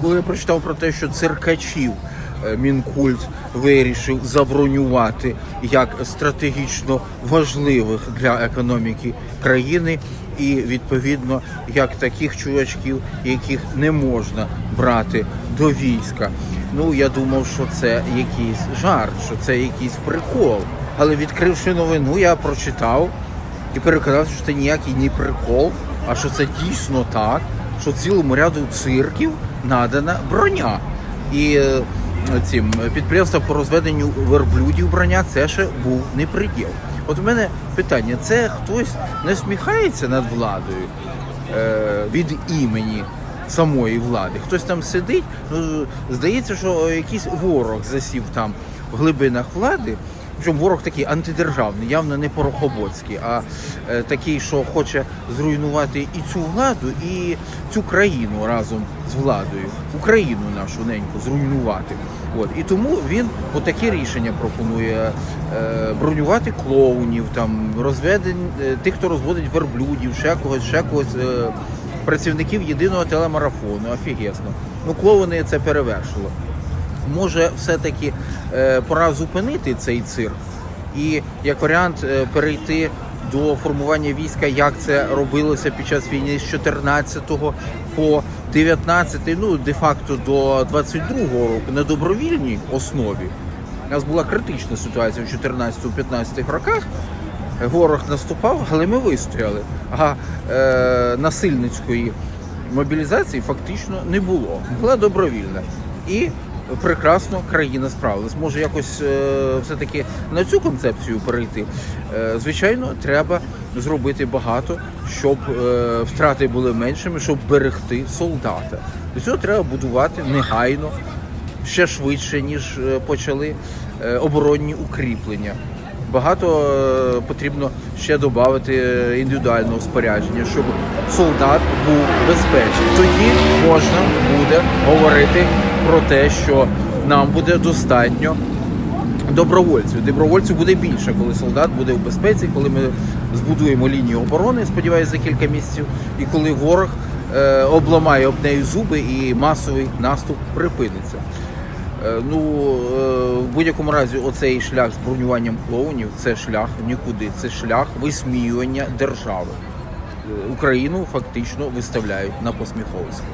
коли я прочитав про те, що циркачів е, Мінкульт вирішив забронювати як стратегічно важливих для економіки країни, і відповідно як таких чувачків, яких не можна брати до війська. Ну я думав, що це якийсь жарт, що це якийсь прикол. Але відкривши новину, я прочитав і переконався, що це ніякий не прикол, а що це дійсно так, що цілому ряду цирків надана броня. І е, цим е, підприємства по розведенню верблюдів броня це ще був не приділ. От у мене питання: це хтось не сміхається над владою е, від імені самої влади? Хтось там сидить, ну здається, що якийсь ворог засів там в глибинах влади. Причому ворог такий антидержавний, явно не порохоботський, а е, такий, що хоче зруйнувати і цю владу, і цю країну разом з владою, Україну нашу неньку зруйнувати. От і тому він отакі рішення пропонує е, бронювати клоунів, там розведень е, тих, хто розводить верблюдів, ще когось, ще когось. Е, працівників єдиного телемарафону. Офігесно. Ну, клоуни це перевершило може все-таки е, пора зупинити цей цирк і як варіант е, перейти до формування війська, як це робилося під час війни з 14 по 19, ну де-факто до 22 року на добровільній основі. У нас була критична ситуація в 14-15 роках. Ворог наступав, але ми вистояли. А е, насильницької мобілізації фактично не було. Була добровільна. І прекрасно країна справилась. Може якось е, все-таки на цю концепцію перейти. Е, звичайно, треба зробити багато, щоб е, втрати були меншими, щоб берегти солдата. До цього треба будувати негайно, ще швидше, ніж почали оборонні укріплення. Багато е, потрібно ще додати індивідуального спорядження, щоб солдат був безпечний. Тоді можна буде говорити про те, що нам буде достатньо добровольців. Добровольців буде більше, коли солдат буде в безпеці, коли ми збудуємо лінію оборони, сподіваюся, за кілька місяців, і коли ворог е, обламає об неї зуби і масовий наступ припиниться. Е, Ну, е, в будь-якому разі, оцей шлях з бронюванням клоунів це шлях нікуди, це шлях висміювання держави. Е, Україну фактично виставляють на посміховисько.